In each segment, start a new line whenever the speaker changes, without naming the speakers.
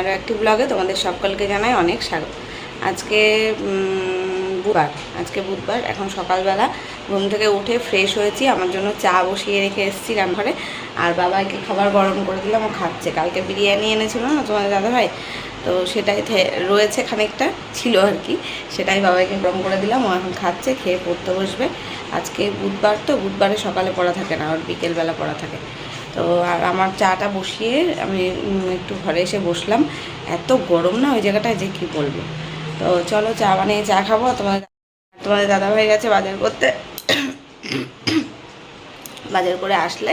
আরও একটি ব্লগে তোমাদের সকলকে জানাই অনেক স্বাগত। আজকে বুধবার আজকে বুধবার, এখন সকালবেলা ঘুম থেকে উঠে ফ্রেশ হয়েছি, আমার জন্য চা বসিয়ে রেখে এসেছি রান্নাঘরে আর বাবাকে খাবার গরম করে দিলাম ও খাচ্ছে। কালকে বিরিয়ানি এনেছিল না তোমাদের দাদাভাই? তো সেটাই রয়েছে খানিকটা, ছিল আর কি। সেটাই বাবাকে গরম করে দিলাম, ও এখন খাচ্ছে, খেয়ে পড়তে বসবে। আজকে বুধবার তো, বুধবারে সকালে পড়া থাকে না, ওর বিকেলবেলা পড়া থাকে। তো আর আমার চাটা বসিয়ে আমি একটু ঘরে এসে বসলাম। এত গরম না, ওই জায়গাটায় যে কি বলব? তো চলো চা বানিয়ে চা খাব। আর তোমাদের দাদা হয়ে গেছে বাজার করতে। বাজার করে আসলে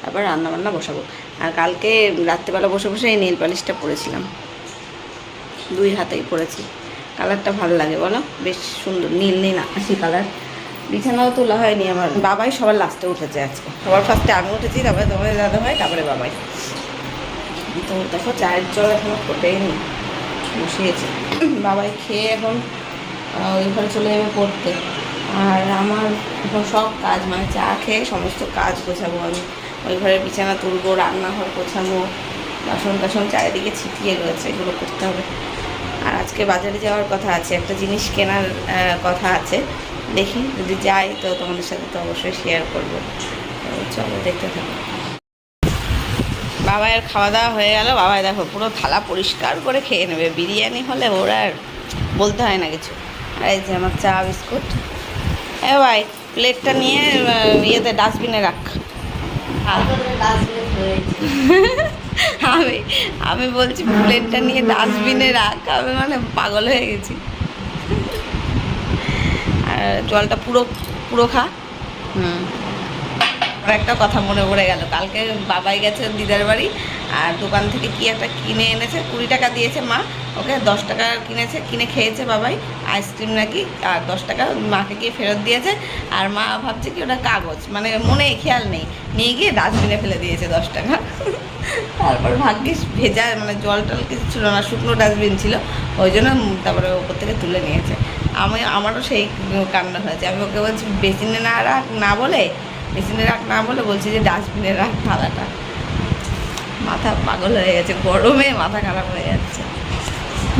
তারপর রান্না বান্না বসাবো। আর কালকে রাত্রেবেলা বসে বসে এই নীল পালিশটা পরেছিলাম। দুই হাতেই পরেছি। কালারটা ভালো লাগে, বলো? বেশ সুন্দর, নীল নীল। আকাশি কালার। বিছানাও তোলা হয়নি আমার। বাবাই সবার লাস্টে উঠেছে আজকে। সবার ফার্স্টে আমি উঠেছি, তারপরে তোমাদের দাদা ভাই তারপরে বাবাই। তো দেখো, চায়ের জল এখনও ফোটেই নি বসিয়েছে বাবাই খেয়ে এখন ওই ঘরে চলে যাবে পড়তে। আর আমার এখন সব কাজ মানে চা খেয়ে সমস্ত কাজ গোছাবো আমি। ওই ঘরের বিছানা তুলবো, রান্নাঘর গোছাবো, বাসন টাসন চারিদিকে ছিটিয়ে রয়েছে, এগুলো করতে হবে। আর আজকে বাজারে যাওয়ার কথা আছে, একটা জিনিস কেনার কথা আছে। দেখি, যদি যাই তো তোমাদের সাথে তো অবশ্যই শেয়ার করব। চলো, দেখতে থাকো। বাবাইয়ের খাওয়া দাওয়া হয়ে গেল। বাবাই দেখো, পুরো থালা পরিষ্কার করে খেয়ে নেবে। বিরিয়ানি হলে ওরা আর বলতে হয় না কিছু। আর এই যে আমার চা, বিস্কুট। এ ভাই প্লেটটা নিয়ে ইয়েতে ডাস্টবিনে রাখ। আমি আমি বলছি প্লেটটা নিয়ে ডাস্টবিনে রাখ। আমি মানে পাগল হয়ে গেছি। জলটা পুরো পুরো খা। হুম। আর একটা কথা মনে পড়ে গেল। কালকে বাবাই গেছে দিদার বাড়ি আর দোকান থেকে কি একটা কিনে এনেছে, কুড়ি টাকা দিয়েছে মা। ওকে দশ টাকা কিনেছে, কিনে খেয়েছে বাবাই। আইসক্রিম নাকি, আর দশ টাকা মাকে গিয়ে ফেরত দিয়েছে। আর মা ভাবছে কি ওটা কাগজ মানে মনে খেয়াল নেই। নিয়ে গিয়ে ডাস্টবিনে ফেলে দিয়েছে দশ টাকা। তারপর ভাগ্যিস ভেজা মানে জল টল কিছু ছিল না, শুকনো ডাস্টবিন ছিল। ওই জন্য তারপরে ওপর থেকে তুলে নিয়েছে। আমি, আমারও সেই কাণ্ড হয়েছে। আমি ওকে বলছি বেসিনে না রাখ, না বলে মেশিনে রাখ না বলে বলছি যে ডাস্টবিনে রাখ থালাটা মাথা পাগল হয়ে গেছে, গরমে মাথা খারাপ হয়ে যাচ্ছে।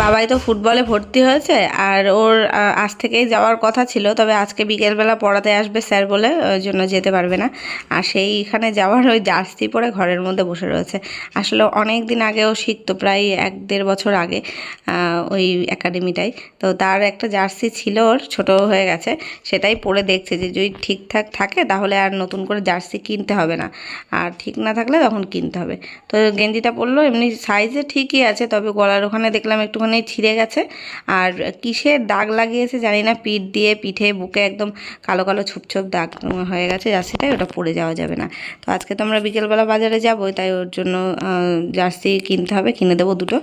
বাবাই তো ফুটবলে ভর্তি হয়েছে আর ওর আজ থেকেই যাওয়ার কথা ছিল, তবে আজকে বিকেলবেলা পড়াতে আসবে স্যার বলে, ওই জন্য যেতে পারবে না। আর সেইখানে যাওয়ার ওই জার্সি পরে ঘরের মধ্যে বসে রয়েছে। আসলে অনেক দিন আগেও শিখতো, প্রায় এক দেড় বছর আগে ওই একাডেমিটাই তো তার একটা জার্সি ছিল ওর, ছোট হয়ে গেছে, সেটাই পরে দেখছে যে যদি ঠিকঠাক থাকে তাহলে আর নতুন করে জার্সি কিনতে হবে না। আর ঠিক না থাকলে তখন কিনতে হবে। তো গেঞ্জিটা পরলো, এমনি সাইজে ঠিকই আছে, তবে গলার ওখানে দেখলাম একটুখানি ছিঁড়ে গেছে। আর কিসের দাগ লাগিয়েছে জানি না, পিঠ দিয়ে, পিঠে, বুকে একদম কালো কালো ছোপ ছোপ দাগ হয়ে গেছে জার্সিটাই ওটা পরে যাওয়া যাবে না। তো আজকে তো আমরা বিকেলবেলা বাজারে যাব তাই ওর জন্য জার্সি কিনতে হবে, কিনে দেবো দুটো।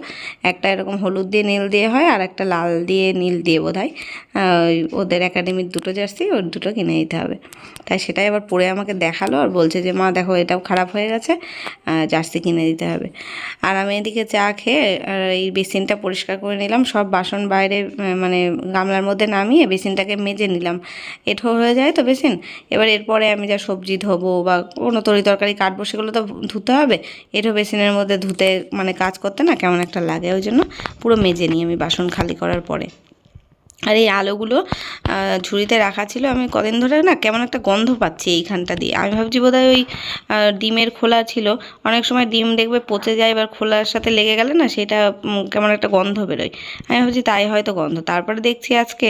একটা এরকম হলুদ দিয়ে নীল দিয়ে হয়, আর একটা লাল দিয়ে নীল দিয়ে বোধ হয় ওদের একাডেমির দুটো জার্সি, ওর দুটো কিনে দিতে হবে। তাই সেটাই আবার পরে আমাকে দেখাল আর বলছে যে, মা, দেখো, এটাও খারাপ হয়ে গেছে জার্সি কিনে দিতে হবে। আর আমি এদিকে চা খেয়ে এই বেসিনটা পরিষ্কার করে নিলাম, সব বাসন বাইরে মানে গামলার মধ্যে নামিয়ে বেসিনটাকে মেজে নিলাম। এঠো হয়ে যায় তো বেসিন? এবার এরপরে আমি যা সবজি ধোবো বা কোনো তরি তরকারি কাটবো সেগুলো তো ধুতে হবে। এঠো বেসিনের মধ্যে ধুতে মানে কাজ করতে না কেমন একটা লাগে, ওই জন্য পুরো মেজে নিই আমি বাসন খালি করার পরে। আর এই আলোগুলো ঝুড়িতে রাখা ছিল। আমি কদিন ধরে না কেমন একটা গন্ধ পাচ্ছি এইখানটা দিয়ে। আমি ভাবছি বোধহয় ওই ডিমের খোলা ছিল। অনেক সময় ডিম দেখবে পচে যায়, এবার খোলার সাথে লেগে গেলে না সেটা কেমন একটা গন্ধ বেরোয়। আমি ভাবছি তাই হয়তো গন্ধ। তারপরে দেখছি আজকে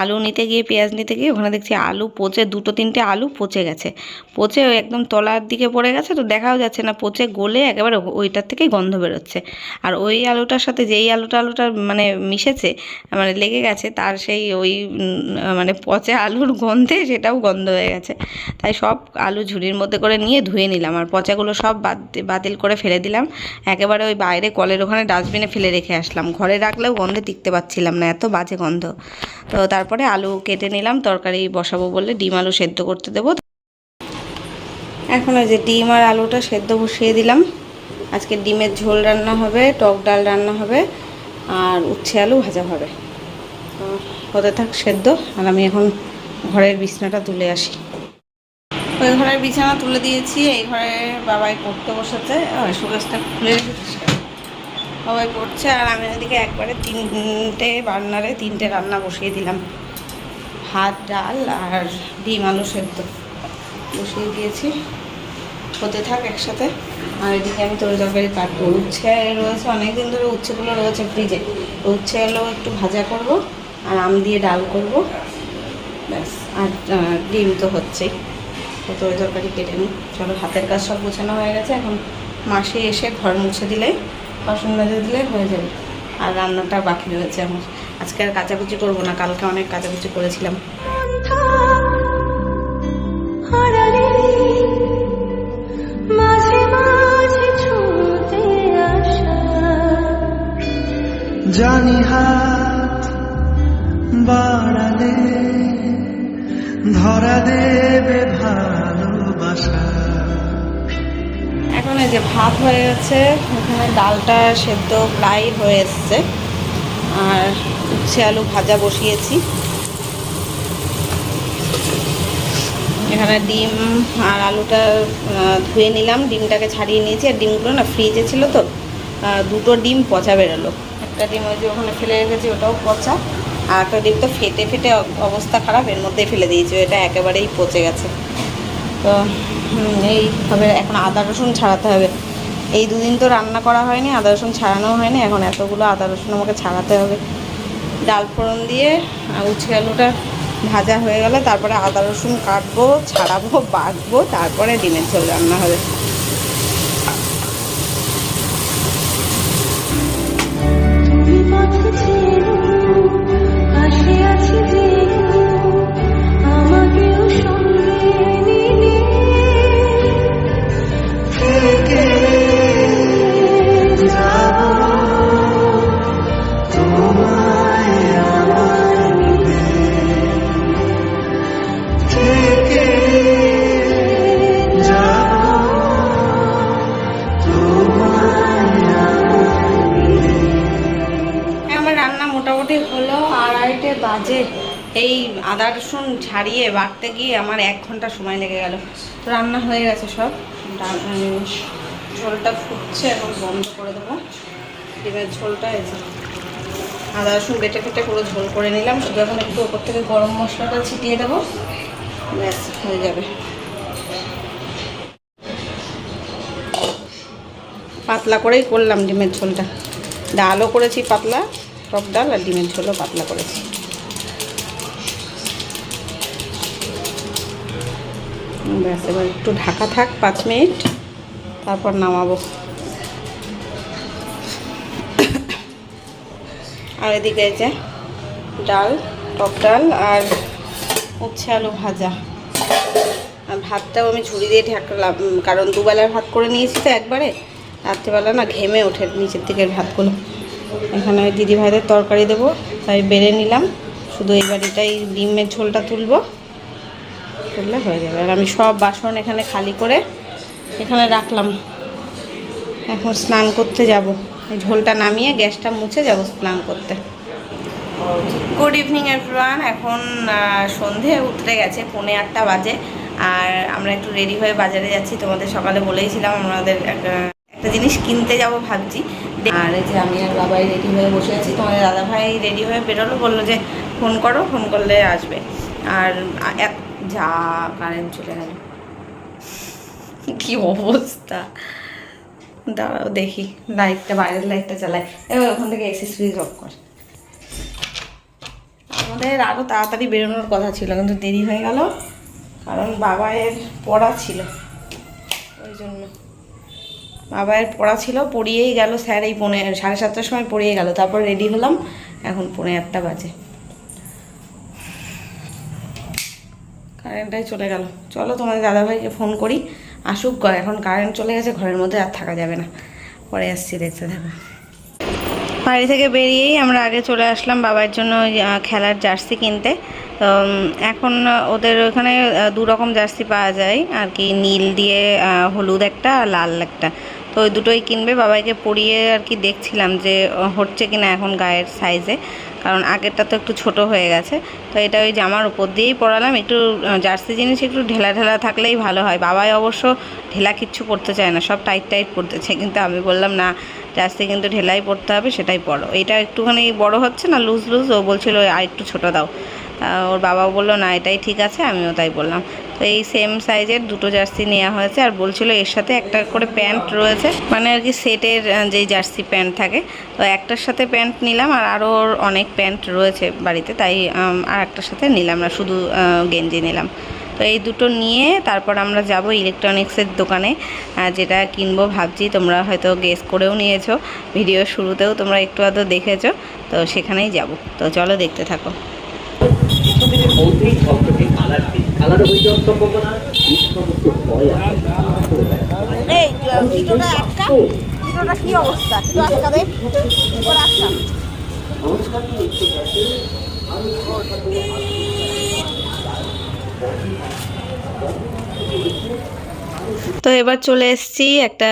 আলু নিতে গিয়ে, পেঁয়াজ নিতে গিয়ে, ওখানে দেখছি আলু পচে, দুটো তিনটে আলু পচে গেছে। পচে একদম তলার দিকে পড়ে গেছে, তো দেখাও যাচ্ছে না। পচে গলে একেবারে ওইটার থেকেই গন্ধ বেরোচ্ছে। আর ওই আলুটার সাথে যেই আলুটা আলুটা মানে মিশেছে মানে লেগে গেছে, তার সেই ওই মানে পচে আলুর গন্ধে সেটাও গন্ধ হয়ে গেছে। তাই সব আলু ঝুড়ির মধ্যে করে নিয়ে ধুয়ে নিলাম। আর পচাগুলো সব বাতিল করে ফেলে দিলাম। একেবারে ওই বাইরে কলের ওখানে ডাস্টবিনে ফেলে রেখে আসলাম। ঘরে রাখলেও গন্ধে টিকতে পারছিলাম না, এত বাজে গন্ধ। তো তারপরে আলু কেটে নিলাম, তরকারি বসাবো বলে ডিম আলু সেদ্ধ করতে দেবো। এখন ওই যে ডিম আর আলুটা সেদ্ধ বসিয়ে দিলাম। আজকে ডিমের ঝোল রান্না হবে, টক ডাল রান্না হবে, আর উচ্ছে আলু ভাজা হবে। হতে থাক সেদ্ধ, আর আমি এখন ঘরের বিছনাটা তুলে আসি। ওই ঘরের বিছানা তুলে দিয়েছি, এই ঘরে বাবাই পড়তে বসেছে সুগাসটা খুলে? সবাই পড়ছে, আর আমি ওদিকে একবারে তিনটে বান্নারে তিনটে রান্না বসিয়ে দিলাম। ভাত, ডাল আর ডিম আলু সেদ্ধ বসিয়ে দিয়েছি। হতে থাক একসাথে। আর এদিকে আমি তরি তরকারি কাটবো উচ্ছে রয়েছে, অনেকদিন ধরে উচ্ছেগুলো রয়েছে ফ্রিজে। উচ্ছেগুলো একটু ভাজা করব। আর আম দিয়ে ডাল করব। ব্যাস, আর ডিম তো হচ্ছেই। তো তরি তরকারি কেটে নিই। চলো, হাতের কাজ সব গোছানো হয়ে গেছে। এখন মাসে এসে ঘর মুছে দিলে, বাসন মেজে দিলে হয়ে যাবে। আর রান্নাটা বাকি রয়েছে আমার। আজকে আর কাচাকুচি করব না, কালকে অনেক কাচাকুচি করেছিলাম।
জানি হাত বাড়ালে, ধরা দেবে ভালোবাসা।
এখন এই যে ভাত হয়ে গেছে, এখানে ডালটা সেদ্ধ প্রায় হয়ে এসছে। আর উচ্ছে আলু ভাজা বসিয়েছি। এখানে ডিম আর আলুটা ধুয়ে নিলাম। ডিমটাকে ছাড়িয়ে নিয়েছি। আর ডিমগুলো না ফ্রিজে ছিল তো দুটো ডিম পচা বেরোলো। একটা ডিম ওই যে ওখানে ফেলে রেখেছি ওটাও পচা। আর একটা ডিম তো ফেটে ফেটে অবস্থা খারাপ এর মধ্যেই ফেলে দিয়েছি এটা একেবারেই পচে গেছে। তো হুম, এইভাবে এখন আদা রসুন ছাড়াতে হবে। এই দুদিন তো রান্না করা হয়নি আদা রসুন ছাড়ানো হয়নি এখন এতগুলো আদা রসুন আমাকে ছাড়াতে হবে। ডাল ফোড়ন দিয়ে উচ্ছে আলুটা ভাজা হয়ে গেলে তারপরে আদা রসুন কাটবো ছাড়াবো বাটবো তারপরে ডিমের ঝোল রান্না হবে।
পথ চেনো পাশে
ছাড়িয়ে বাটতে গিয়ে আমার এক ঘণ্টা সময় লেগে গেল। তো রান্না হয়ে গেছে সব। ঝোলটা ফুটছে, এখন বন্ধ করে দেবো। ডিমের ঝোলটা এসে আদা, রসুন বেটে ফেটে পুরো ঝোল করে নিলাম। শুধু এখন একটু ওপর থেকে গরম মশলাটা ছিটিয়ে দেবো। ব্যাস, হয়ে যাবে। পাতলা করেই করলাম ডিমের ঝোলটা। ডালও করেছি পাতলা, টক ডাল আর ডিমের ঝোলও পাতলা করেছি। ব্যাস, এবার একটু ঢাকা থাক পাঁচ মিনিট, তারপর নামাবো। আর এদিকে যে ডাল, টক ডাল আর উচ্ছে আলু ভাজা। আর ভাতটাও আমি ঝুড়ি দিয়ে ঢাকলাম কারণ দুবেলার ভাত করে নিয়েছি তো একবারে, রাত্রিবেলা না ঘেমে ওঠে নিচের দিকের ভাতগুলো। এখানে দিদি ভাইদের তরকারি দেবো, তাই বেড়ে নিলাম। শুধু এই বাড়িটাই ডিমের ঝোলটা তুলবো। তুললে হয়ে যাবে। আর আমি সব বাসন এখানে খালি করে এখানে রাখলাম। এখন স্নান করতে যাব। ঝোলটা নামিয়ে গ্যাসটা মুছে যাব স্নান করতে। গুড ইভিনিং এভরিওয়ান এখন সন্ধে উতরে গেছে, পৌনে আটটা বাজে। আর আমরা একটু রেডি হয়ে বাজারে যাচ্ছি। তোমাদের সকালে বলেইছিলাম আমাদের একটা জিনিস কিনতে যাব ভাবছি। আর যে আমি আর বাবাই রেডি হয়ে বসে আছি। তোমাদের দাদাভাই রেডি হয়ে বেরোলো। বলল যে ফোন করো ফোন করলে আসবে। আর যা কারেন্ট চলে গেল। কি অবস্থা? দাঁড়াও, দেখি। লাইটটা, বাইরের লাইটটা চালাই এবার ওখান থেকে এসি সুইচ অফ কর। আমাদের আরও তাড়াতাড়ি বেরোনোর কথা ছিল, কিন্তু দেরি হয়ে গেল। কারণ বাবায়ের পড়া ছিল। ওই জন্য। বাবায়ের পড়া ছিল, পড়িয়েই গেল স্যার এই পৌনে, সাড়ে সাতটার সময় পড়িয়ে গেল। তারপর রেডি হলাম, এখন পৌনে আটটা বাজে। কারেন্টটাই চলে গেল। চলো তোমাদের দাদাভাইকে ফোন করি। আসুক এখন কারেন্ট চলে গেছে, ঘরের মধ্যে আর থাকা যাবে না। পরে আসছি, দেখতে থাকো। বাড়ি থেকে বেরিয়েই আমরা আগে চলে আসলাম বাবার জন্য খেলার জার্সি কিনতে। তো এখন ওদের ওখানে দু রকম জার্সি পাওয়া যায়। আর কি, নীল দিয়ে হলুদ একটা আর লাল একটা। তো ওই দুটোই কিনবে। বাবাইকে পরিয়ে আর কি দেখছিলাম যে হচ্ছে কি না এখন গায়ের সাইজে কারণ আগেরটা তো একটু ছোট হয়ে গেছে। তো এটা ওই জামার উপর দিয়েই পরালাম। একটু জার্সি জিনিস একটু ঢেলা ঢেলা থাকলেই ভালো হয়। বাবাই অবশ্য ঢেলা কিচ্ছু পড়তে চায় না, সব টাইট টাইট পড়তে চায় কিন্তু আমি বললাম, না, জার্সি কিন্তু ঢেলাই পড়তে হবে, সেটাই পরো। এটা একটুখানি বড় হচ্ছে না, লুজ লুজ? ও বলছিল আর একটু ছোটো দাও। ওর বাবা বলল, না, এটাই ঠিক আছে। আমিও তাই বললাম। তো এই সেম সাইজের দুটো জার্সি নেওয়া হয়েছে আর বলছিল এর সাথে একটা করে প্যান্ট রয়েছে। মানে আর কি সেটের যেই জার্সি প্যান্ট থাকে, তো একটার সাথে প্যান্ট নিলাম আর আরও অনেক প্যান্ট রয়েছে বাড়িতে, তাই আর একটার সাথে নিলাম না, শুধু গেঞ্জি নিলাম। তো এই দুটো নিয়ে তারপর আমরা যাব ইলেকট্রনিক্সের দোকানে যেটা কিনবো ভাবছি। তোমরা হয়তো গেস করেও নিয়েছো ভিডিও শুরুতেও তোমরা একটু আধো দেখেছ, তো সেখানেই যাব। তো চলো দেখতে থাকো।
বলতেই শব্দটি কালার দিন কালারে হয়ে সমস্ত ভয়
কি অবস্থা? আটকা তো এবার চলে এসেছি একটা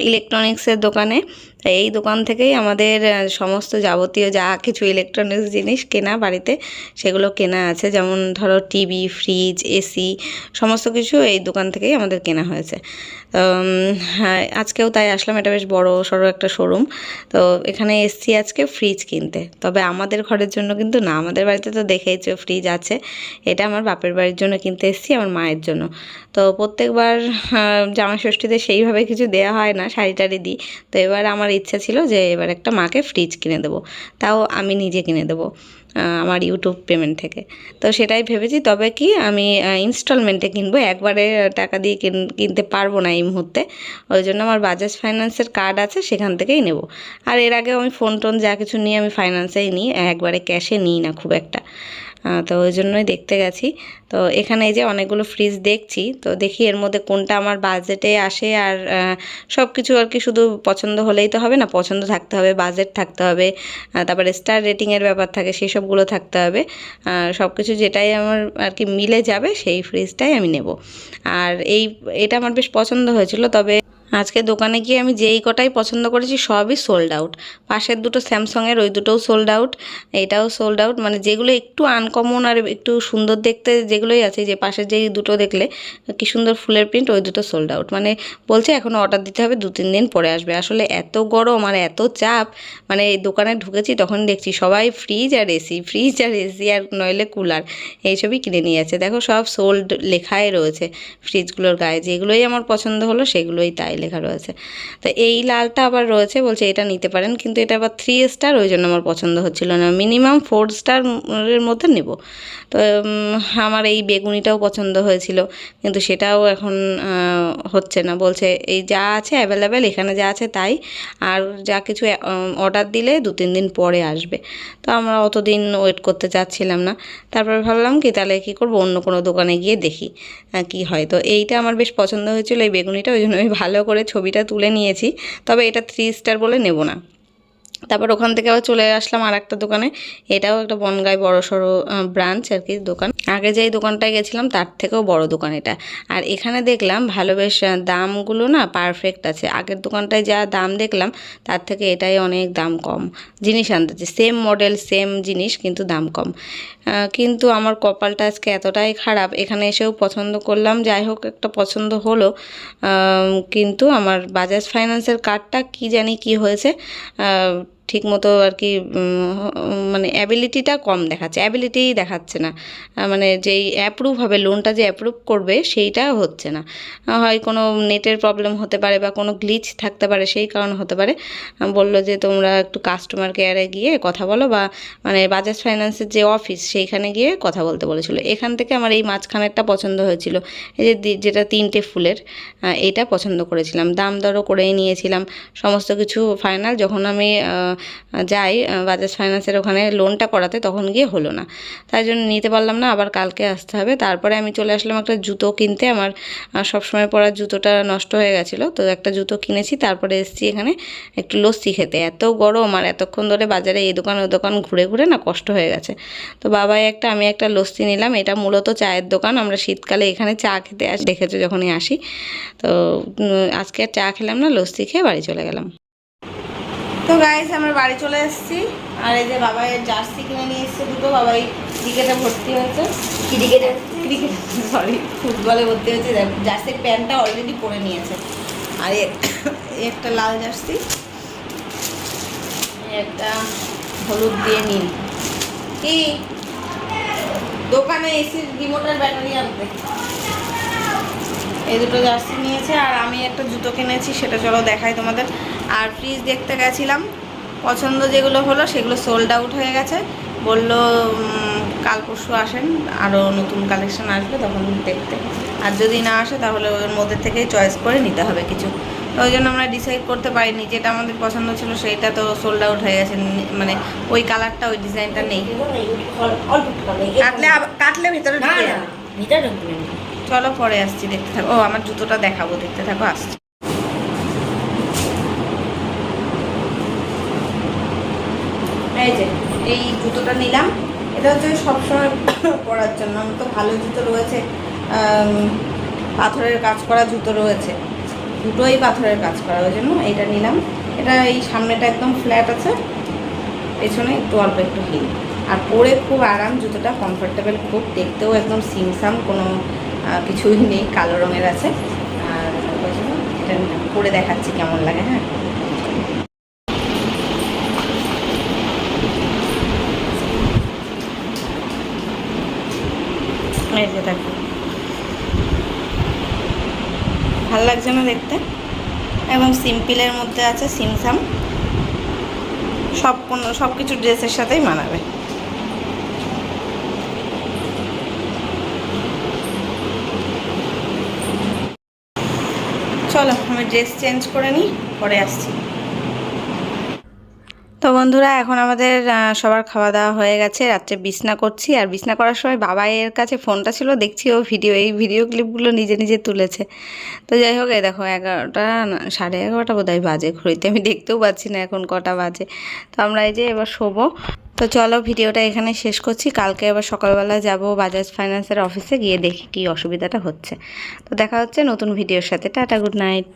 ইলেকট্রনিক্সের দোকানে। তো এই দোকান থেকেই আমাদের সমস্ত যাবতীয় যা কিছু ইলেকট্রনিক্স জিনিস কেনা বাড়িতে সেগুলো কেনা আছে। যেমন ধরো টিভি ফ্রিজ এসি সমস্ত কিছু এই দোকান থেকেই আমাদের কেনা হয়েছে। হ্যাঁ, আজকেও তাই আসলাম। এটা বেশ বড় সড়ো একটা শোরুম তো এখানে এসছি আজকে ফ্রিজ কিনতে। তবে আমাদের ঘরের জন্য কিন্তু না আমাদের বাড়িতে তো দেখেইছো ফ্রিজ আছে। এটা আমার বাপের বাড়ির জন্য কিনতে এসেছি আমার মায়ের জন্য। তো প্রত্যেকবার আহ, জামা ষষ্ঠীতে সেইভাবে কিছু দেওয়া হয় না শাড়ি টাড়ি দিই। তো এবার আমার ইচ্ছা ছিল যে এবার একটা মাকে ফ্রিজ কিনে দেবো। তাও আমি নিজে কিনে দেবো। আমার ইউটিউব পেমেন্ট থেকে। তো সেটাই ভেবেছি, তবে কি আমি ইনস্টলমেন্টে কিনবো, একবারে টাকা দিয়ে কিন- কিনতে পারব না এই মুহূর্তে। ওই জন্য আমার বাজাজ ফাইন্যান্সের কার্ড আছে, সেখান থেকেই নেব। আর এর আগে আমি ফোন টোন যা কিছু নিয়ে আমি ফাইন্যান্সেই নিই, একবারে ক্যাশে নিই না খুব একটা। তো ওই জন্যই দেখতে গেছি। তো এখানে এই যে অনেকগুলো ফ্রিজ দেখছি, তো দেখি এর মধ্যে কোনটা আমার বাজেটে আসে আর সব কিছু আর কি শুধু পছন্দ হলেই তো হবে না, পছন্দ থাকতে হবে বাজেট থাকতে হবে তারপরে স্টার রেটিংয়ের ব্যাপার থাকে সেই সবগুলো থাকতে হবে সব কিছু যেটাই আমার আর কি মিলে যাবে সেই ফ্রিজটাই আমি নেব। আর এই, এটা আমার বেশ পছন্দ হয়েছিল, তবে আজকে দোকানে গিয়ে আমি যেই কটাই পছন্দ করেছি সবই সোল্ড আউট পাশের দুটো স্যামসংয়ের, ওই দুটোও সোল্ড আউট এটাও সোল্ড আউট মানে যেগুলো একটু আনকমন আর একটু সুন্দর দেখতে যেগুলোই আছে, যে পাশের যেই দুটো দেখলে কি সুন্দর ফুলের প্রিন্ট ওই দুটো সোল্ড আউট মানে বলছে এখনও অর্ডার দিতে হবে, দু তিন দিন পরে আসবে। আসলে এত গরম আর এত চাপ মানে এই দোকানে ঢুকেছি, তখন দেখছি সবাই ফ্রিজ আর এসি ফ্রিজ আর এসি আর নইলে কুলার এইসবই কিনে নিয়ে যাচ্ছে। দেখো সব সোল্ড লেখাই রয়েছে ফ্রিজগুলোর গায়ে। যেগুলোই আমার পছন্দ হলো, সেগুলোই তাই লেখা রয়েছে। তো এই লালটা আবার রয়েছে, বলছে এটা নিতে পারেন, কিন্তু এটা আবার থ্রি স্টার ওই জন্য আমার পছন্দ হচ্ছিল না। মিনিমাম ফোর স্টারের মধ্যে নেব। তো আমার এই বেগুনিটাও পছন্দ হয়েছিল, কিন্তু সেটাও এখন হচ্ছে না। বলছে এই যা আছে অ্যাভেলেবেল এখানে যা আছে তাই, আর যা কিছু অর্ডার দিলে দু তিন দিন পরে আসবে। তো আমরা অতদিন ওয়েট করতে চাচ্ছিলাম না। তারপরে ভাবলাম কি, তাহলে কী করব, অন্য কোনো দোকানে গিয়ে দেখি কি হয়। তো এইটা আমার বেশ পছন্দ হয়েছিল, এই বেগুনিটা, ওই জন্য আমি ভালো ছবিটা তুলে নিয়েছি তবে এটা থ্রি স্টার বলে নেব না। তারপর ওখান থেকে আবার চলে আসলাম আর একটা দোকানে। এটাও একটা বনগায় বড় সড়ো ব্রাঞ্চ আর কি দোকান। আগে যেই দোকানটায় গেছিলাম তার থেকেও বড় দোকান এটা। আর এখানে দেখলাম ভালো বেশ দামগুলো না পারফেক্ট আছে। আগের দোকানটায় যা দাম দেখলাম তার থেকে এটাই অনেক দাম কম। জিনিস আনতেছে সেম মডেল সেম জিনিস, কিন্তু দাম কম। কিন্তু আমার কপালটা আজকে এতটাই খারাপ। এখানে এসেও পছন্দ করলাম, যাই হোক একটা পছন্দ হলো। কিন্তু আমার বাজাজ ফাইন্যান্সের কার্ডটা কি জানি কি হয়েছে। ঠিক মতো আর কি মানে অ্যাবিলিটিটা কম দেখাচ্ছে অ্যাবিলিটিই দেখাচ্ছে না। মানে যেই অ্যাপ্রুভ হবে লোনটা যে অ্যাপ্রুভ করবে, সেইটা হচ্ছে না। হয় কোনো নেটের প্রবলেম হতে পারে বা কোনো গ্লিচ থাকতে পারে, সেই কারণে হতে পারে। বলল যে তোমরা একটু কাস্টমার কেয়ারে গিয়ে কথা বলো বা মানে বাজাজ ফাইন্যান্সের যে অফিস সেইখানে গিয়ে কথা বলতে বলেছিল। এখান থেকে আমার এই মাঝখানেরটা পছন্দ হয়েছিল। এই যে যেটা তিনটে ফুলের এইটা পছন্দ করেছিলাম। দাম দরও করেই নিয়েছিলাম। সমস্ত কিছু ফাইনাল যখন আমি যাই বাজাজ ফাইন্যান্সের ওখানে লোনটা করাতে তখন গিয়ে হলো না। তাই জন্য নিতে পারলাম না, আবার কালকে আসতে হবে। তারপরে আমি চলে আসলাম একটা জুতো কিনতে। আমার সবসময় পরার জুতোটা নষ্ট হয়ে গেছিল। তো একটা জুতো কিনেছি, তারপরে এসেছি এখানে একটু লস্যি খেতে। এত গরম আর এতক্ষণ ধরে বাজারে এই দোকান ওই দোকান ঘুরে ঘুরে না কষ্ট হয়ে গেছে। তো বাবাই একটা, আমি একটা লস্যি নিলাম। এটা মূলত চায়ের দোকান। আমরা শীতকালে এখানে চা খেতে আসি, দেখেছ যখনই আসি। তো আজকে আর চা খেলাম না, লস্যি খেয়ে বাড়ি চলে গেলাম। তো গাইস আমরা বাড়ি চলে এসেছি। আর এই যে বাবাইয়ের জার্সি কিনে নিয়ে এসেছে দুটো বাবাই ক্রিকেটে ভর্তি হয়েছে। ক্রিকেটে ক্রিকেট সরি ফুটবলে ভর্তি হয়েছে। জার্সির প্যান্টটা অলরেডি পরে নিয়েছে। আর একটা লাল জার্সি একটা হলুদ দিয়ে নীল। কি? দোকানে এসির রিমোটের ব্যাটারি আনতে। এই দুটো জার্সি নিয়েছে আর আমি একটা জুতো কিনেছি সেটা চলো দেখাই তোমাদের। আর ফ্রিজ দেখতে গেছিলাম। পছন্দ যেগুলো হলো সেগুলো সোল্ড আউট হয়ে গেছে। বলল কাল পরশু আসেন আরও নতুন কালেকশন আসবে তখন দেখতে। আর যদি না আসে তাহলে ওর মধ্যে থেকেই চয়েস করে নিতে হবে কিছু। ওই জন্য আমরা ডিসাইড করতে পারিনি যেটা আমাদের পছন্দ ছিল সেইটা তো সোল্ড আউট হয়ে গেছে। মানে ওই কালারটা ওই ডিজাইনটা নেই। কাটলে কাটলে ভেতরে ঢুকে চলো পরে আসছি দেখতে থাকো। ও আমার জুতোটা দেখাবো দেখতে থাকো আসছি। এই যে, এই জুতোটা নিলাম। এটা হচ্ছে সবসময় পরার জন্য। আমার তো ভালো জুতো রয়েছে। পাথরের কাজ করা জুতো রয়েছে। দুটোই পাথরের কাজ করা, ওই জন্য এইটা নিলাম। এটা এই সামনেটা একদম ফ্ল্যাট আছে। পেছনে একটু অল্প একটু হিল। আর পরে খুব আরাম জুতোটা কমফোর্টেবল খুব দেখতেও একদম সিমসাম, কোনো কিছুই নেই, কালো রঙের আছে। আর এটা পরে দেখাচ্ছি কেমন লাগে হ্যাঁ? এই যে ভালো লাগছে না দেখতে? একদম সিম্পলের মধ্যে আছে সিমসাম। সব কোনো সব কিছু ড্রেসের সাথেই মানাবে। চলো, আমি ড্রেস চেঞ্জ করে নিই, পরে আসছি। তো বন্ধুরা, এখন আমাদের সবার খাওয়া দাওয়া হয়ে গেছে। রাত্রে বিছনা করছি, আর বিছনা করার সময় বাবাইয়ের কাছে ফোনটা ছিল, দেখছি ও ভিডিও, এই ভিডিও ক্লিপগুলো নিজে নিজে তুলেছে। তো যাই হোক, এই দেখো, এগারোটা সাড়ে এগারোটা বোধহয় বাজে ঘড়িতে, আমি দেখতেও পাচ্ছি না এখন কটা বাজে। তো আমরা এই যে এবার শোবো। তো চলো, ভিডিওটা এখানে শেষ করছি। কালকে আবার সকালবেলা যাব বাজাজ ফাইন্যান্সের অফিসে গিয়ে দেখি কী অসুবিধাটা হচ্ছে। তো দেখা হচ্ছে নতুন ভিডিওর সাথে। Tata, good night.